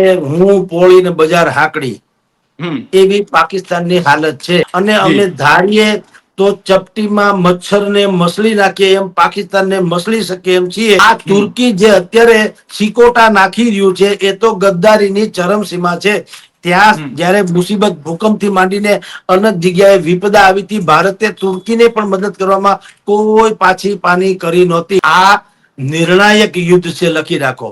હું પોળી ને બજાર હાકડી. એવી પાકિસ્તાનની હાલત છે. અને અમે ધારીએ તો ચપટીમાં મચ્છરને મસલી નાખીએ એમ પાકિસ્તાનને મસલી શકીએ એમ છીએ. આ તુર્કી જે અત્યારે સિકોટા નાખી રહ્યું છે એ તો ગદ્દારીની ચરમસીમા છે. ત્યાં જયારે મુસીબત મુસીબત ભૂકંપથી માંડીને અનેક જગ્યાએ વિપદા આવી હતી ભારતે તુર્કીને પણ મદદ કરવામાં કોઈ પાછી પાની કરી નહોતી. આ નિર્ણાયક યુદ્ધ છે લખી રાખો.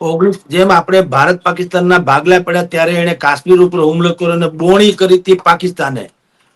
ઓગણીસ જેમ આપણે ભારત પાકિસ્તાનના ભાગલા પડ્યા ત્યારે એને કાશ્મીર ઉપર હુમલો કર્યો અને બોણી કરી હતી પાકિસ્તાને.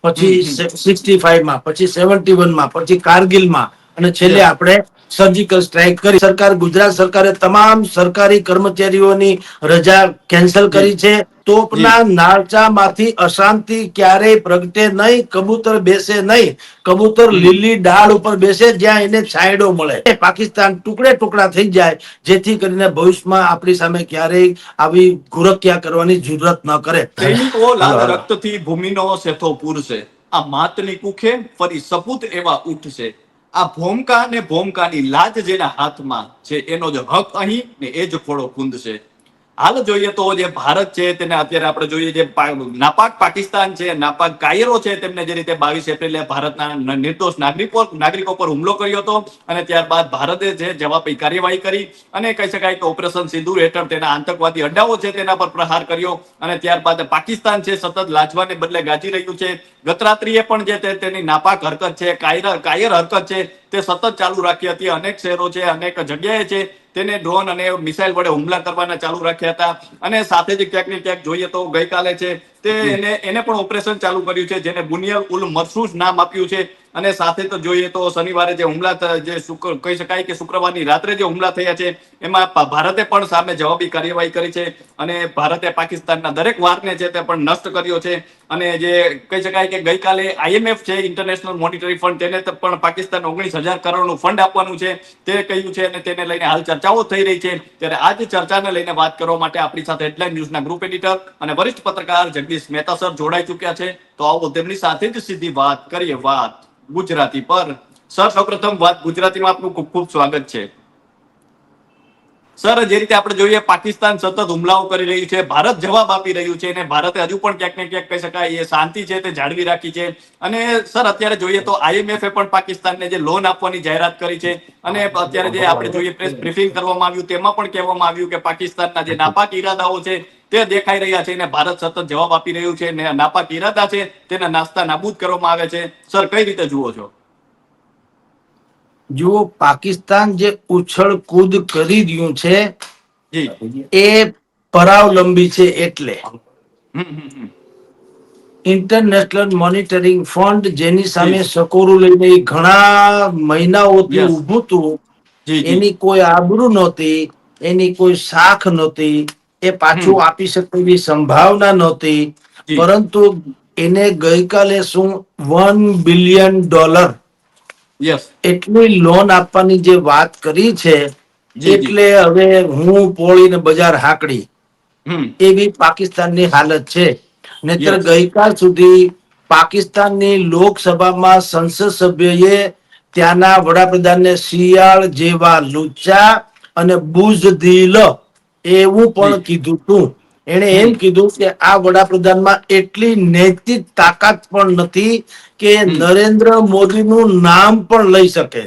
પછી સિક્સટી ફાઈવમાં પછી સેવન્ટી વનમાં પછી કારગિલમાં. અને છેલ્લે આપણે સર્જિકલ સ્ટ્રાઇક કરી સરકાર ગુજરાત સરકારે તમામ સરકારી કર્મચારીઓની રજા કેન્સલ કરી છે. તોપના નાળચામાંથી અશાંતિ ક્યારેય પ્રગટે નહીં કબૂતર બેસે નહીં. કબૂતર લીલી ડાળ ઉપર બેસે જ્યાં એને છાંયડો મળે. પાકિસ્તાન ટુકડે ટુકડા થઈ જાય જેથી કરીને ભવિષ્યમાં આપણી સામે ક્યારેય આવી ગુરક્યા કરવાની જરૂરત ન કરે. સૈનિકો. રક્તથી ભૂમિનો સેથો પૂરશે. આ માતની કુખે ફરી સપૂત એવા ઉઠશે. આ ભોમકા ને ભોમકાની લાજ જેના હાથમાં છે, એનો જ હક અહીં ને એ જ ખોડો ખૂંદશે. હાલ જોઈએ તો જે ભારત છે તેને અત્યારે આપણે જોઈએ જે નાપાક પાકિસ્તાન છે, નાપાક કાયરો છે, તેમને જે રીતે બાવીસ એપ્રિલે ભારતના નિર્દોષ નાગરિકો નાગરિકો પર હુમલો કર્યો હતો અને ત્યારબાદ ભારતે જે જવાબી કાર્યવાહી કરી અને કહી શકાય કે ઓપરેશન સિંદૂર હેઠળ તેના આતંકવાદી અડ્ડાઓ છે તેના પર પ્રહાર કર્યો અને ત્યારબાદ પાકિસ્તાન છે સતત લાજવાને બદલે ગાજી રહ્યું છે. ગત રાત્રિએ પણ જે તેની નાપાક હરકત છે, કાયર કાયર હરકત છે તે સતત ચાલુ રાખી હતી. અનેક શહેરો છે, અનેક જગ્યાએ છે તેને ડ્રોન અને મિસાઇલ વડે હુમલા કરવાના ચાલુ રાખ્યા હતા. અને સાથે જ ક્યાંક ને ક્યાંક જોઈએ તો ગઈકાલે છે તે એને એને પણ ઓપરેશન ચાલુ કર્યું છે જેને બુનિયલ ઉલ મરસૂસ નામ આપ્યું છે. અને સાથે તો જોઈએ તો શનિવારે જે હુમલા જે શુક્ર, કહી શકાય કે શુક્રવારની રાત્રે જે હુમલા થયા છે, એમાં ભારતે પણ સામે જવાબી કાર્યવાહી કરી છે અને ભારતે પાકિસ્તાનના દરેક વારને છે તે પણ નષ્ટ કર્યો છે અને જે કહી શકાય કે ગઈકાલે આઈએમએફ છે ઇન્ટરનેશનલ મોનિટરી ફંડ તેને પણ પાકિસ્તાન ઓગણીસ હજાર કરોડનું ફંડ આપવાનું છે, તે કહ્યું છે અને તેને લઈને હાલ ચર્ચાઓ થઈ રહી છે. ત્યારે આ જ ચર્ચાને લઈને વાત કરવા માટે આપણી સાથે હેડલાઇન ન્યૂઝના ગ્રુપ એડિટર અને વરિષ્ઠ પત્રકાર જગદીશ મહેતા સર જોડાઈ ચુક્યા છે. તો આવો તેમની સાથે જ સીધી વાત કરીએ, વાત. ગુજરાતી પર. સર સૌપ્રથમ વાત ગુજરાતીમાં આપનું ખૂબ ખૂબ સ્વાગત છે. સર, જે રીતે આપણે જોઈએ, પાકિસ્તાન સતત હુમલાઓ કરી રહ્યું છે, ભારત જવાબ આપી રહ્યું છે અને ભારતે હજુ પણ ક્યાંક ને ક્યાંક કહી શકાય, એ શાંતિ છે તે જાળવી રાખી છે. અને સર, અત્યારે જોઈએ તો આઈએમએફે પણ પાકિસ્તાનને જે લોન આપવાની જાહેરાત કરી છે અને અત્યારે જે આપણે જોઈએ પ્રેસ બ્રીફિંગ કરવામાં આવ્યું, તેમાં પણ કહેવામાં આવ્યું કે પાકિસ્તાનના જે નાપાક ઈરાદાઓ છે તે દેખાઈ રહ્યા છે અને ભારત સતત જવાબ આપી રહ્યું છે ને નાપાક ઇરાદા છે તેના નાસ્તા નાબૂદ કરવામાં આવે છે. સર કઈ રીતે જુઓ છો? જુઓ પાકિસ્તાન જે ઉછળ કૂદ કરી રહ્યું છે એ પરાવલંબી છે એટલે. ઇન્ટરનેશનલ મોનિટરિંગ ફંડ જેની સામે. સકોરું લઈને ઘણા મહિનાઓથી ઉભું હતું. એની કોઈ આબરૂ નહોતી એની કોઈ શાખ નહોતી. એ પાછું આપી શકે એવી સંભાવના નહોતી પરંતુ એને ગઈકાલે શું વન બિલિયન ડોલર એટલી લોન આપવાની જે વાત કરી છે એટલે હવે હું પોળીને બજાર હાકડી. એવી પાકિસ્તાનની હાલત છે. નહીતર ગઈકાલ સુધી પાકિસ્તાનની લોકસભામાં સંસદ સભ્યએ ત્યાંના વડાપ્રધાનને શિયાળ જેવા લુચ્ચા અને બુઝદિલ એવું પણ કીધું હતું એને એમ કીધું કે આ વડાપ્રધાનમાં એટલી નૈતિક તાકાત પણ નથી કે નરેન્દ્ર મોદીનું નામ પણ લઈ શકે.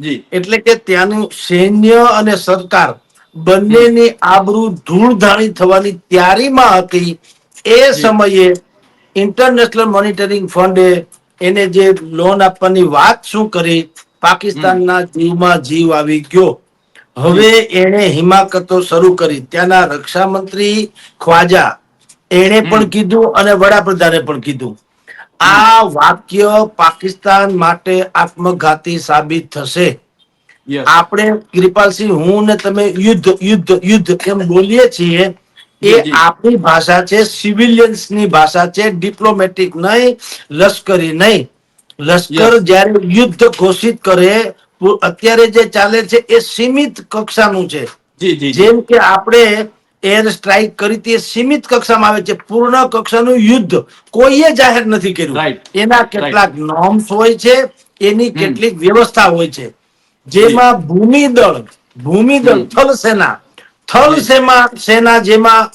જી. એટલે કે ત્યાંનું સૈન્ય અને સરકાર બંનેની આબરૂ ધૂળધાણી થવાની તૈયારીમાં હતી. એ સમયે ઇન્ટરનેશનલ મોનિટરિંગ ફંડે એને જે લોન આપવાની વાત શું કરી પાકિસ્તાનના જીવમાં જીવ આવી ગયો. હવે એને હિમાકતો શરૂ કરી. ત્યાંના રક્ષા મંત્રી ખ્વાજા એણે પણ કીધું અને વડાપ્રધાને પણ કીધું. આ વાક્ય પાકિસ્તાન માટે આત્મઘાતી સાબિત થશે. આપણે કૃપાલસિંહ હું ને તમે યુદ્ધ યુદ્ધ યુદ્ધ એમ બોલીએ છીએ? એ. આપણી ભાષા છે સિવિલિયન્સની ભાષા છે ડિપ્લોમેટિક નહીં લશ્કરી નહીં. લશ્કર જયારે યુદ્ધ ઘોષિત કરે અત્યારે જે ચાલે છે એ સીમિત કક્ષાનું છે. જેમ કે આપણે એર સ્ટ્રાઇક કરી એ સીમિત કક્ષામાં આવે છે. પૂર્ણ કક્ષાનું યુદ્ધ કોઈએ જાહેર નથી કર્યું. એના કેટલાક નોર્મ્સ હોય છે એની કેટલીક વ્યવસ્થા હોય છે. જેમાં ભૂમિ દળ ભૂમિ દળ થલ સેના થલ. સેના સેના જેમાં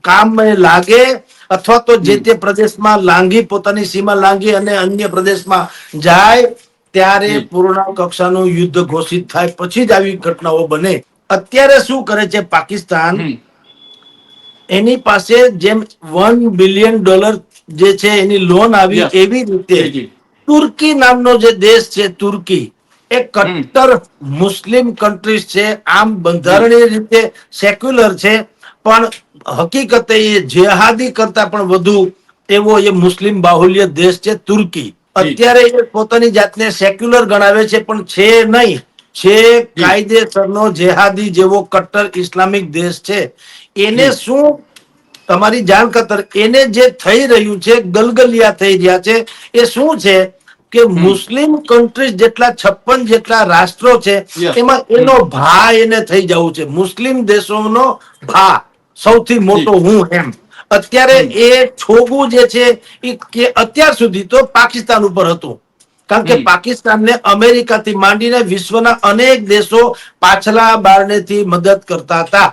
કામ લાગે અથવા તો જે તે પ્રદેશમાં લાંગી પોતાની સીમા લાંગી અને અન્ય પ્રદેશમાં જાય ત્યારે પૂર્ણ કક્ષાનું યુદ્ધ ઘોષિત થાય પછી જ આવી ઘટનાઓ બને. અત્યારે શું કરે છે પાકિસ્તાન? એની પાસે જેમ વન બિલિયન ડોલર જે છે એની લોન આવી એવી રીતે. તુર્કી નામનો જે દેશ છે તુર્કી એ કટ્ટર મુસ્લિમ કન્ટ્રીઝ છે આમ બંધારણીય રીતે સેક્યુલર છે પણ હકીકતે એ જેહાદી કરતા પણ વધુ એવો એ મુસ્લિમ બાહુલ્ય દેશ છે તુર્કી. અત્યારે એ પોતાની જાતને સેક્યુલર ગણાવે છે પણ છે નહીં. છે કાયદેસરનો જેહાદી જેવો કટ્ટર ઇસ્લામિક દેશ છે. એને શું તમારી જાણ કતર એને જે થઈ રહ્યું છે ગલગલિયા થઈ રહ્યા છે એ શું છે કે મુસ્લિમ કન્ટ્રીઝ જેટલા છપ્પન જેટલા રાષ્ટ્રો છે એમાં એનો ભા એને થઈ જવું છે. મુસ્લિમ દેશોનો ભા સૌથી મોટો હું એમ. અત્યારે એ છોગું જે છે એ કે અત્યાર સુધી તો પાકિસ્તાન ઉપર હતું. કારણ કે. પાકિસ્તાનને અમેરિકાથી માંડીને વિશ્વના અનેક દેશો પાછલા બારણેથી મદદ કરતા હતા.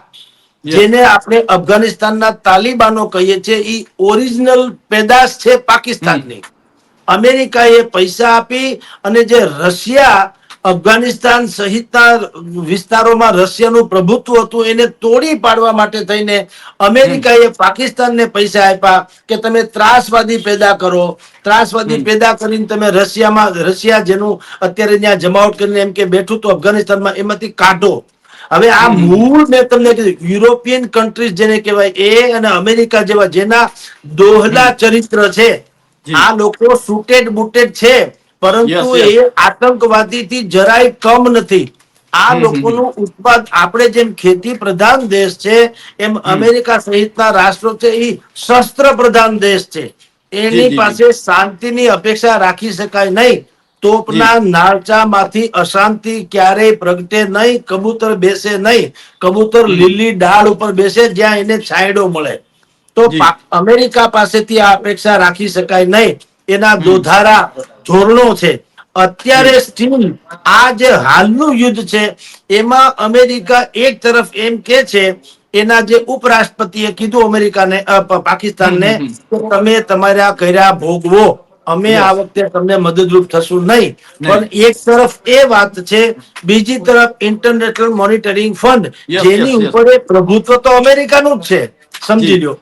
જેને આપણે અફઘાનિસ્તાનના તાલિબાનો કહીએ છીએ એ ઓરિજિનલ પેદાશ છે પાકિસ્તાનની. અમેરિકાએ પૈસા આપી અને જે રશિયા અફઘાનિસ્તાન સહિતના વિસ્તારોમાં રશિયાનું પ્રભુત્વ હતું એને તોડી પાડવા માટે થઈને અમેરિકાએ પાકિસ્તાનને પૈસા આપ્યા કે તમે ત્રાસવાદી પેદા કરો. ત્રાસવાદી પેદા કરીને તમે રશિયામાં રશિયા જેનું અત્યારે ત્યાં જમાવટ કરીને એમ કે બેઠું તો અફઘાનિસ્તાનમાં એમાંથી કાઢો. હવે આ મૂળ મેં તમને કીધું યુરોપિયન કન્ટ્રીઝ જેને કહેવાય એ અને અમેરિકા જેવા જેના દોહલા ચરિત્ર છે. આ લોકો સુટેડ બુટેડ છે. પરંતુ. એ આતંકવાદીથી જરાય કમ નથી. આ લોકોનું ઉત્પાદ આપણે જેમ ખેતી પ્રધાન દેશ છે એમ અમેરિકા સહિતના રાષ્ટ્રો છે એ શસ્ત્ર પ્રધાન દેશ છે. એની પાસે શાંતિની અપેક્ષા રાખી શકાય નહીં. તોપના નાળચામાંથી અશાંતિ ક્યારેય પ્રગટે નહીં કબૂતર બેસે નહીં. કબૂતર લીલી ડાળ ઉપર બેસે જ્યાં એને છાંયડો મળે. તો અમેરિકા પાસેથી આ અપેક્ષા રાખી શકાય નહીં. એના દોધારા ધોરણો છે અત્યારે સ્ટીલ આ જે હાલનું યુદ્ધ છે એમાં અમેરિકા એક તરફ એમ કે છે એના જે ઉપરાષ્ટ્રપતિએ કીધું અમેરિકાને પાકિસ્તાનને તમે તમારા કર્યા ભોગવો અમે આ વખતે તમને મદદરૂપ થશું નહીં. પણ એક તરફ એ વાત છે બીજી તરફ ઇન્ટરનેશનલ મોનિટરિંગ ફંડ જેની. ઉપર પ્રભુત્વ તો અમેરિકાનું જ છે સમજી. લો.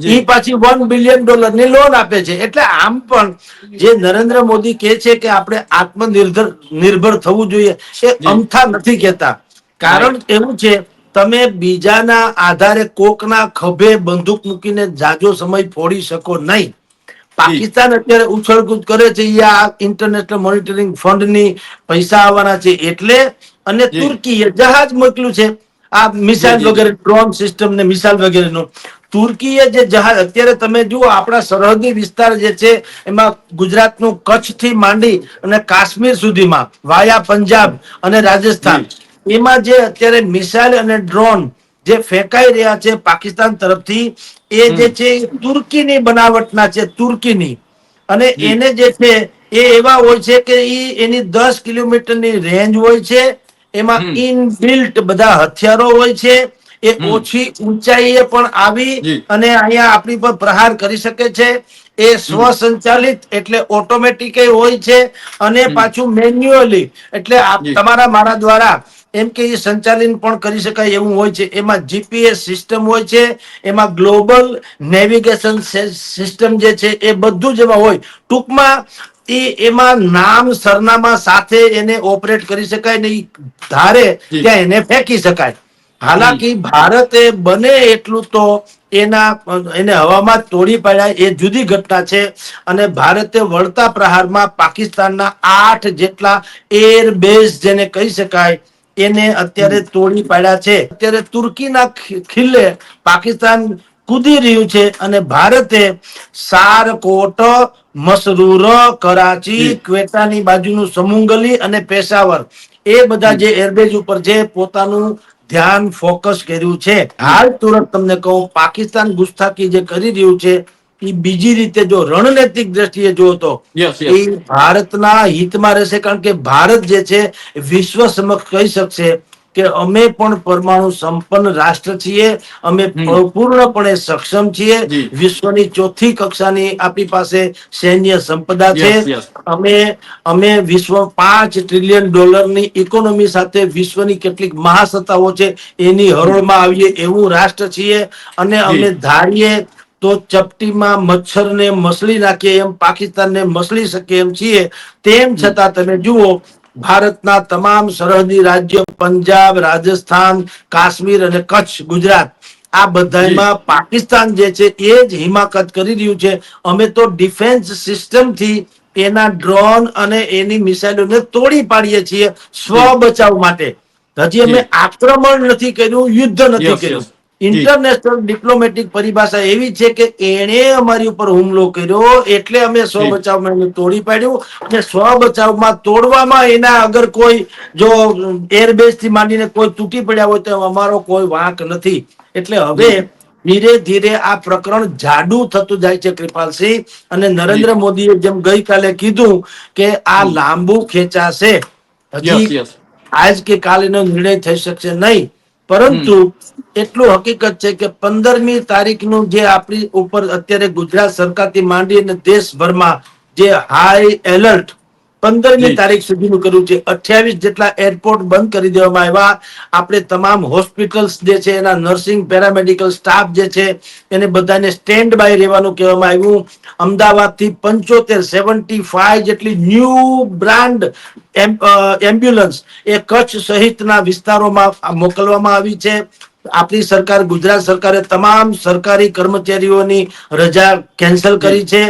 એ પાછી વન બિલિયન ડોલરની લોન આપે છે. એટલે આમ પણ જે નરેન્દ્ર મોદી કે છે કે આપણે આત્મનિર્ભર નિર્ભર થવું જોઈએ એ અમથા નથી કેતા કારણ એવું છે તમે બીજાના આધારે કોકના ખભે બંદૂક મૂકીને જાજો સમય ફોડી શકો નહીં. પાકિસ્તાન અત્યારે ઉછળકૂદ કરે છે આ ઇન્ટરનેશનલ મોનિટરિંગ ફંડની પૈસા આવવાના છે. એટલે અને તુર્કી તુર્કીએ જહાજ મોકલ્યું છે. આ મિસાઇલ. વગેરે ડ્રોન સિસ્ટમ ને મિસાઇલ વગેરેનું. તુર્કીએ જે જહાજ અત્યારે તમે જુઓ આપણા સરહદી વિસ્તાર જે છે એમાં ગુજરાતનું કચ્છથી માંડી અને કાશ્મીર સુધીમાં વાયા પંજાબ અને રાજસ્થાન એમાં જે અત્યારે મિસાઇલ અને ડ્રોન જે ફેંકાઈ રહ્યા છે પાકિસ્તાન તરફથી એ જે છે તુર્કીની બનાવટના છે તુર્કીની. અને એને જે છે એ એવા હોય છે કે ઈ એની દસ કિલોમીટરની રેન્જ હોય છે એમાં ઇનબિલ્ટ બધા હથિયારો હોય છે એ ઓછી ઊંચાઈએ પણ આવી અને અહીંયા આપણી પર પ્રહાર કરી શકે છે. એ સ્વસંચાલિત એટલે ઓટોમેટિક હોય છે અને પાછું મેન્યુઅલી એટલે તમારા મારા દ્વારા એમ કે એ સંચાલન પણ કરી શકાય એવું હોય છે. એમાં જીપીએસ સિસ્ટમ હોય છે એમાં ગ્લોબલ નેવિગેશન સિસ્ટમ જે છે એ બધું જ એમાં હોય. ટૂંકમાં એ એમાં નામ સરનામા સાથે એને ઓપરેટ કરી શકાય ને ધારે ત્યાં એને ફેંકી શકાય. હાલાકી ભારતે બને એટલું તો એના એને હવામાં તોડી પાડ્યા એ જુદી ઘટના છે. અને ભારતે વળતા પ્રહારમાં પાકિસ્તાનના આઠ જેટલા એર બેઝ જેને કહી શકાય એને અત્યારે તોડી પાડ્યા છે. અત્યારે તુર્કીના ખિલ્લે પાકિસ્તાન કૂદી રહ્યું છે અને ભારતે સારકોટ મસરૂર કરાચી ક્વેટાની બાજુનું સમુંગલી અને પેશાવર. એ બધા જે. એરબેઝ ઉપર જે પોતાનું ધ્યાન ફોકસ કર્યું છે. હાલ તુરંત તમને કહું પાકિસ્તાન ગુસ્તાખી જે કરી રહ્યું છે એ બીજી રીતે જો રણનૈતિક દ્રષ્ટિએ જો તો. એ ભારતના હિતમાં રહેશે કારણ કે ભારત જે છે વિશ્વ સમક્ષ કહી શકશે. કે અમે પણ પરમાણુ સંપન્ન રાષ્ટ્ર છીએ અમે પૂર્ણપણે સક્ષમ છીએ. વિશ્વની ચોથી કક્ષાની આપણી પાસે સૈન્ય સંપદા છે. અમે અમે વિશ્વ પાંચ ટ્રિલિયન ડોલરની ઇકોનોમી સાથે વિશ્વની કેટલીક મહાસત્તાઓ છે એની હરોળમાં આવીએ એવું રાષ્ટ્ર છીએ. અને અમે ધારીએ તો ચપટીમાં મચ્છરને મસળી નાખીએ એમ પાકિસ્તાનને મસળી શકીએ એમ છીએ. તેમ છતાં તમે જુઓ ભારતના તમામ સરહદી રાજ્ય પંજાબ રાજસ્થાન કાશ્મીર અને કચ્છ ગુજરાત. આ બધામાં પાકિસ્તાન જે છે એ જ હિમાકત કરી રહ્યું છે. અમે તો ડિફેન્સ સિસ્ટમથી એના ડ્રોન અને એની મિસાઇલોને તોડી પાડીએ છીએ સ્વ બચાવ માટે. હજી અમે આક્રમણ નથી કર્યું યુદ્ધ નથી કર્યું. ઇન્ટરનેશનલ ડિપ્લોમેટિક પરિભાષા એવી છે કે એણે અમારી ઉપર હુમલો કર્યો એટલે અમે સ્વ બચાવમાં તોડી પાડ્યું અને સ્વ બચાવમાં તોડવામાં એના અગર કોઈ જો એરબેઝથી માંડીને કોઈ તૂટી પડ્યા હોય તો અમારો કોઈ વાંક નથી. એટલે હવે ધીરે ધીરે આ પ્રકરણ જાડું થતું જાય છે કૃપાલસિંહ અને નરેન્દ્ર મોદીએ જેમ ગઈકાલે કીધું કે આ લાંબુ ખેંચાશે. હજી આજ કે કાલે નો નિર્ણય થઈ શકશે નહીં. પરંતુ એટલું હકીકત છે કે પંદરમી તારીખનું જે આપણી ઉપર અત્યારે ગુજરાત સરકારથી માંડી અને દેશભરમાં જે હાઈ એલર્ટ પંદરમી તારીખ સુધીનું કર્યું છે. અઠ્યાવીસ જેટલા એરપોર્ટ બંધ કરી દેવામાં આવ્યા. આપણે તમામ હોસ્પિટલ્સ જે છે એના નર્સિંગ પેરામેડિકલ સ્ટાફ જે છે એને બધાને સ્ટેન્ડ બાય રહેવાનું કહેવામાં આવ્યું. અમદાવાદથી પંચોતેર સેવન્ટી ફાઈવ જેટલી ન્યૂ બ્રાન્ડ એમ્બ્યુલન્સ એ કચ્છ સહિતના વિસ્તારોમાં મોકલવામાં આવી છે. આપણી સરકાર ગુજરાત સરકારે તમામ સરકારી કર્મચારીઓની રજા કેન્સલ કરી છે.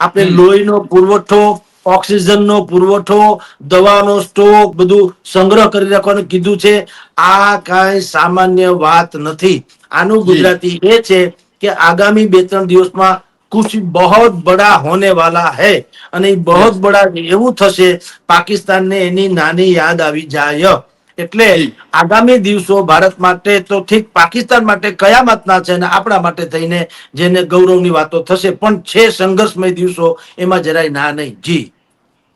આપણે લોહીનો પુરવઠો ઓક્સિજનનો પુરવઠો દવાનો સ્ટોક બધું સંગ્રહ કરી રાખવાનું કીધું છે. આ કાંઈ સામાન્ય વાત નથી. આનું ગુજરાતી એ છે કે આગામી બે ત્રણ દિવસમાં કુછ બહોત બડા હોને વાલા હૈ અને બહોત બડા એવું થશે પાકિસ્તાનને એની નાની યાદ આવી જાય. એટલે આગામી દિવસો ભારત માટે તો ઠીક પાકિસ્તાન માટે કયામતના છે અને આપણા માટે થઈને જેને ગૌરવની વાતો થશે, પણ છે સંઘર્ષમય દિવસો, એમાં જરાય ના નહીં. જી.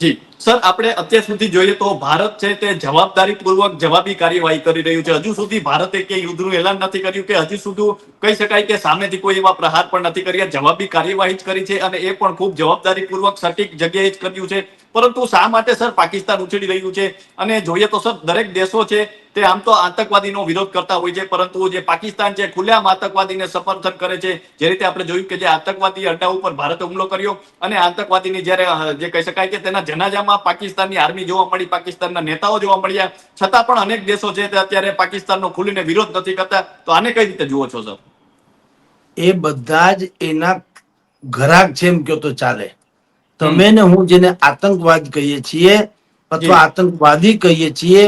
જી. સર, આપણે અત્યાર સુધી જોઈએ તો ભારત છે તે જવાબદારી પૂર્વક જવાબી કાર્યવાહી કરી રહ્યું છે. હજુ સુધી ભારતે કે યુદ્ધનું એલાન નથી કર્યું કે હજી સુધી કહી શકાય કે સામેથી કોઈ એવા પ્રહાર પણ નથી કર્યા. જવાબી કાર્યવાહી જ કરી છે અને એ પણ ખૂબ જવાબદારી પૂર્વક સટીક જગ્યાએ જ કર્યું છે. પરંતુ શા માટે સર પાકિસ્તાન ઉછળી રહ્યું છે? અને જોઈએ તો સર, દરેક દેશો છે તે આમ તો આતંકવાદીનો વિરોધ કરતા હોય છે, પરંતુ જે પાકિસ્તાન છે, ખુલ્લેઆમ આતંકવાદીને સમર્થન કરે છે. જે રીતે આપણે જોયું કે જે આતંકવાદી અડ્ડા ઉપર ભારતે હુમલો કર્યો અને આતંકવાદીની જ્યારે જે કહી શકાય કે તેના જનાજામાં પાકિસ્તાનની આર્મી જોવા મળી, પાકિસ્તાનના નેતાઓ જોવા મળ્યા. છતાં પણ અનેક દેશો છે તે અત્યારે પાકિસ્તાનનો ખુલીને વિરોધ નથી કરતા. તો આને કઈ રીતે જુઓ છો, સર? એ બધા જ એના ઘરાક જેમ કયો તો ચાલે. તમે ને હું જેને આતંકવાદ કહીએ છીએ અથવા આતંકવાદી કહીએ છીએ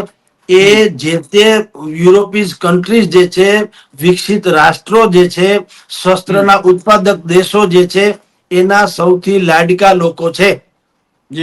એ જે તે યુરોપીય કન્ટ્રીઝ જે છે વિકસિત રાષ્ટ્રો જે છે શસ્ત્રના ઉત્પાદક દેશો જે છે એના સૌથી લાડકા લોકો છે.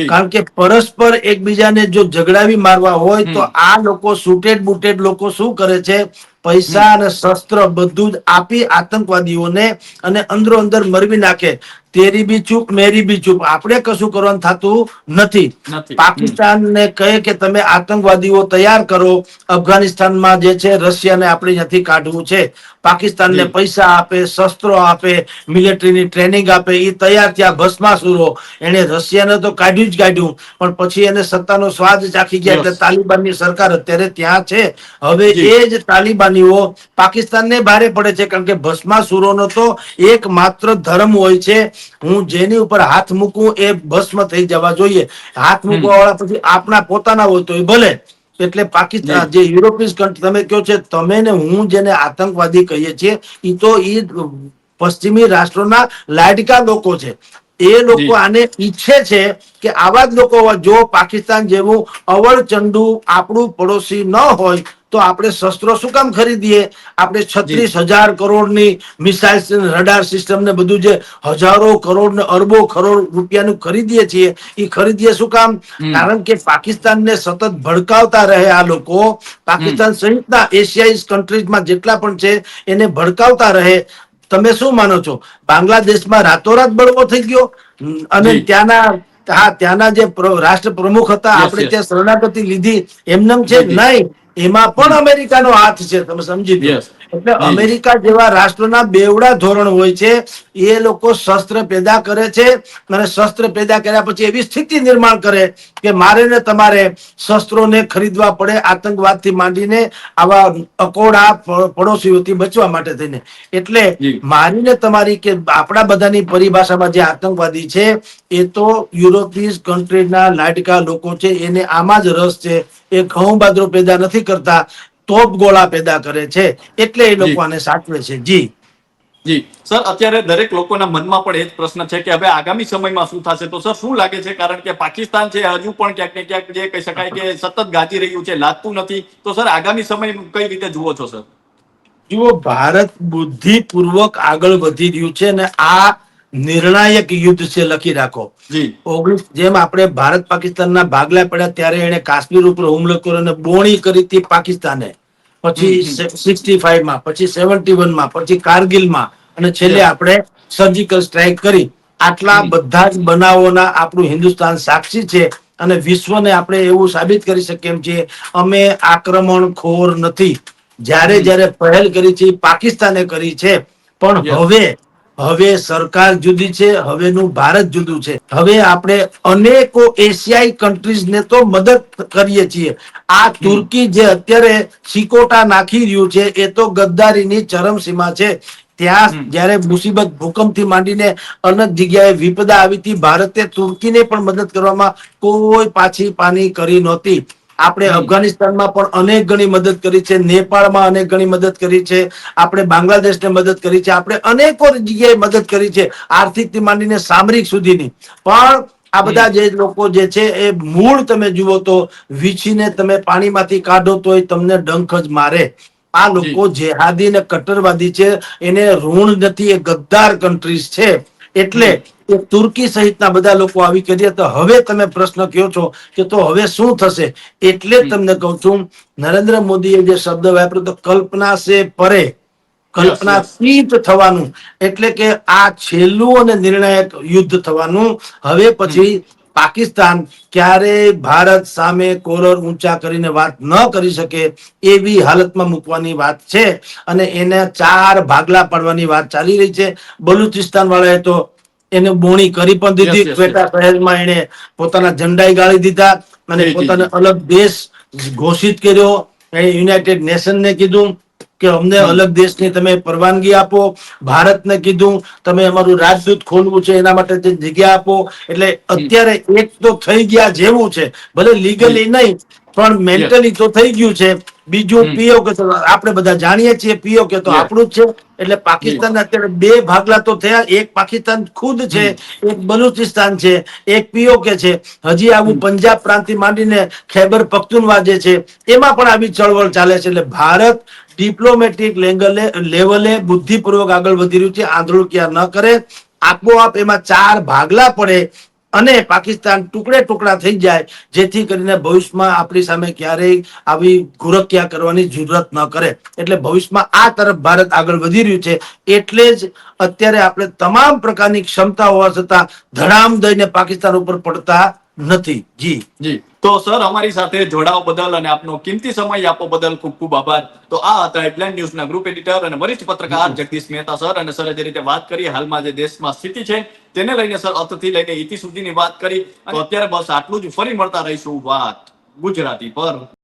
કારણ કે પરસ્પર એકબીજાને જો ઝઘડાવી મારવા હોય તો આ લોકો સુટેડ બુટેડ લોકો શું કરે છે? પૈસા અને શસ્ત્ર બધું જ આપી આતંકવાદીઓને અને અંદરો અંદર મરવી નાખે. તેરી બી ચૂપ મેરી બી ચૂપ આપણે કશું કરવાનું થતું નથી. પાકિસ્તાનને કહે કે તમે આતંકવાદીઓ તૈયાર કરો. અફઘાનિસ્તાનમાં જે છે રશિયાને આપણે અહીંયાથી કાઢવું છે. પાકિસ્તાનને પૈસા આપે શસ્ત્રો આપે મિલિટરીની ટ્રેનિંગ આપે. એ તૈયાર ત્યાં ભસ્માસુરો. એને રશિયાને તો કાઢ્યું જ કાઢ્યું. પણ પછી એને સત્તાનો સ્વાદ ચાખી ગયા. એટલે તાલિબાનની સરકાર અત્યારે ત્યાં છે. હવે. એ જ તાલિબાનીઓ પાકિસ્તાનને ભારે પડે છે. કારણ કે ભસ્માસુરોનો તો એકમાત્ર ધર્મ હોય છે. હું જેની ઉપર હાથ મૂકું એ ભસ્મ થઈ જવા જોઈએ. હાથ મૂકવા વાળા પછી આપણા પોતાના હોય તો એ ભલે. એટલે પાકિસ્તાન જે યુરોપિયન કન્ટ્રી તમે કહો છે તમે ને હું જેને આતંકવાદી કહીએ છીએ એ તો એ પશ્ચિમી રાષ્ટ્રોના લાડકા લોકો છે. એ લોકો આને ઈચ્છે છે કે આવા જ લોકો જો પાકિસ્તાન જેવું અવળચંડુ આપણું પડોશી ન હોય તો આપણે શસ્ત્રો શું કામ ખરીદીએ? આપણે છત્રીસ હજાર કરોડની મિસાઇલ રડાર સિસ્ટમ ને બધું જે હજારો કરોડ ને અરબો કરોડ રૂપિયાનું ખરીદીએ છીએ એ ખરીદીએ શું કામ? કારણ કે પાકિસ્તાનને સતત ભડકાવતા રહે આ લોકો. પાકિસ્તાન સહિતના એશિયાઈ કન્ટ્રીઝમાં જેટલા પણ છે એને ભડકાવતા રહે. તમે શું માનો છો બાંગ્લાદેશમાં રાતોરાત બળવો થઈ ગયો અને ત્યાંના હા ત્યાંના જે રાષ્ટ્ર પ્રમુખ હતા આપણે. ત્યાં શરણાગતિ લીધી એમનેમ છે. નહીં એમાં પણ અમેરિકાનો હાથ છે તમે સમજી દો એટલે અમેરિકા જેવા રાષ્ટ્રોના બેવડા ધોરણ હોય છે એ લોકો શસ્ત્ર પેદા કરે છે અને શસ્ત્ર પેદા કર્યા પછી એવી સ્થિતિ નિર્માણ કરે કે મારે ને તમારે શસ્ત્રોને ખરીદવા પડે આતંકવાદથી માંડીને આવા અકોડા પડોશીઓથી બચવા માટે થઈને. એટલે. મારી ને તમારી કે આપણા બધાની પરિભાષામાં જે આતંકવાદી છે એ તો યુરોપીય કન્ટ્રીના લાડકા લોકો છે એને આમાં જ રસ છે. એ ઘઉં બાજરો પેદા નથી કરતા તોપ ગોળા પેદા કરે છે. એટલે એ લોકો આને સાચવે છે. જી. જી. સર અત્યારે દરેક લોકોના મનમાં પણ એ જ પ્રશ્ન છે કે હવે આગામી સમયમાં શું થશે? તો સર શું લાગે છે? કારણ કે પાકિસ્તાન છે હજુ પણ ક્યાંક ને ક્યાંક જે કહી શકાય કે સતત ગાજી રહ્યું છે લાગતું નથી. તો સર આગામી સમય કઈ રીતે જુઓ છો સર? જુઓ ભારત બુદ્ધિપૂર્વક આગળ વધી રહ્યું છે અને આ નિર્ણાયક યુદ્ધ છે લખી રાખો. ઓગણીસ જેમ આપણે ભારત પાકિસ્તાનના ભાગલા પડ્યા ત્યારે એને કાશ્મીર ઉપર હુમલો કર્યો અને બોણી કરી હતી પાકિસ્તાને. પછી સિક્સટી ફાઈવમાં પછી સેવન્ટી વનમાં પછી કારગિલમાં અને છેલ્લે આપણે સર્જિકલ સ્ટ્રાઇક કરી. આટલા બધા જ બનાવોના આપણું હિન્દુસ્તાન સાક્ષી છે અને વિશ્વને આપણે એવું સાબિત કરી શકીએ એમ છીએ અમે આક્રમણખોર નથી. જ્યારે જ્યારે પહેલ કરી છે પાકિસ્તાને કરી છે. પણ હવે હવે સરકાર જુદી છે હવેનું ભારત જુદું છે. હવે આપણે અનેકો એશિયાઈ કન્ટ્રીઝને તો મદદ કરીએ છીએ. આ તુર્કી જે અત્યારે સિકોટા નાખી રહ્યું છે એ તો ગદ્દારીની ચરમસીમા છે. ત્યાં જયારે મુસીબત ભૂકંપથી માંડીને અનેક જગ્યાએ વિપદા આવી હતી ભારતે તુર્કીને પણ મદદ કરવામાં કોઈ પાછી પાની કરી નહોતી. આપણે અફઘાનિસ્તાનમાં પણ અનેક ગણી મદદ કરી છે નેપાળમાં અનેક ગણી મદદ કરી છે આપણે બાંગ્લાદેશને મદદ કરી છે આપણે અનેકો જગ્યાએ મદદ કરી છે આર્થિકથી માંડીને સામરિક સુધીની. પણ આ બધા જે લોકો જે છે એ મૂળ તમે જુઓ તો વીછીને તમે પાણીમાંથી કાઢો તોય તમને ડંખ જ મારે. આ લોકો જેહાદી ને કટ્ટરવાદી છે એને ઋણ નથી એ ગદ્દાર કન્ટ્રીઝ છે. એટલે એ તુર્કી સહિતના બધા લોકો આવી કરીએ તો હવે તમે પ્રશ્ન કયો છો કે તો હવે શું થશે? એટલે તમને કહું છું નરેન્દ્ર મોદીએ જે શબ્દ વાપર્યો તો કલ્પના સે પરે. કલ્પના. તીત થવાનું. એટલે કે આ છેલ્લું અને નિર્ણાયક યુદ્ધ થવાનું. હવે પછી પાકિસ્તાન ક્યારે ભારત સામે કોરર ઊંચા કરીને વાત ન કરી શકે એવી હાલતમાં મૂકવાની વાત છે. અને એને ચાર ભાગલા પાડવાની વાત ચાલી રહી છે. બલુચિસ્તાન વાળાએ તો એને બોણી કરી પણ દીધી. શ્વેતા શહેરમાં એને પોતાના ઝંડાઈ ગાળી દીધા અને પોતાને અલગ દેશ ઘોષિત કર્યો. એને યુનાઇટેડ નેશનને કીધું કે અમને. અલગ દેશની તમે પરવાનગી આપો ભારતને કીધું તમે અમારું રાજદૂત ખોલવું છે એના માટે જગ્યા આપો. એટલે અત્યારે એક તો થઈ ગયા જેવું છે. ભલે લીગલી નહીં પણ મેન્ટલી તો થઈ ગયું છે. બીજું પીઓ કે આપણે બધા જાણીએ છીએ પીઓ કે તો આપણું જ છે. એટલે પાકિસ્તાન અત્યારે બે ભાગલા તો થયા. એક પાકિસ્તાન ખુદ છે એક બલુચિસ્તાન છે એક પીઓકે છે. હજી આવું પંજાબ પ્રાંતિ માંડીને ખૈબર પખ્તુનવા જે છે એમાં પણ આવી ચળવળ ચાલે છે. એટલે ભારત ડિપ્લોમેટિક લેંગલે લેવલે બુદ્ધિપૂર્વક આગળ વધી રહ્યું છે. આંધળું ક્યાં ન કરે. આપોઆપ એમાં ચાર ભાગલા પડે. અને પાકિસ્તાન ટુકડે ટુકડા થઈ જાય, જેથી કરીને ભવિષ્યમાં આપણી સામે ક્યારેય આવી ગુરક્યા કરવાની જરૂરત ન કરે. એટલે ભવિષ્યમાં આ તરફ ભારત આગળ વધી રહ્યું છે. એટલે જ અત્યારે આપણે તમામ પ્રકારની ક્ષમતા હોવા છતાં ધડામ દઈને પાકિસ્તાન ઉપર પડતા નથી. જી. જી. તો સર અમારી સાથે જોડાવ બદલ અને આપનો કિંમતી સમય આપો બદલ ખૂબ ખૂબ આભાર. તો આ હતા હેડલાઇન ન્યૂઝના ગ્રુપ એડિટર અને વરિષ્ઠ પત્રકાર જગદીશ મહેતા સર. અને સર જે રીતે વાત કરી હાલમાં જે દેશમાં સ્થિતિ છે તેને લઈને સર અર્થથી લઈને ઇતિ સુધીની વાત કરી. તો અત્યારે બસ આટલું જ ફરી મળતા રહીશું વાત ગુજરાતી પર.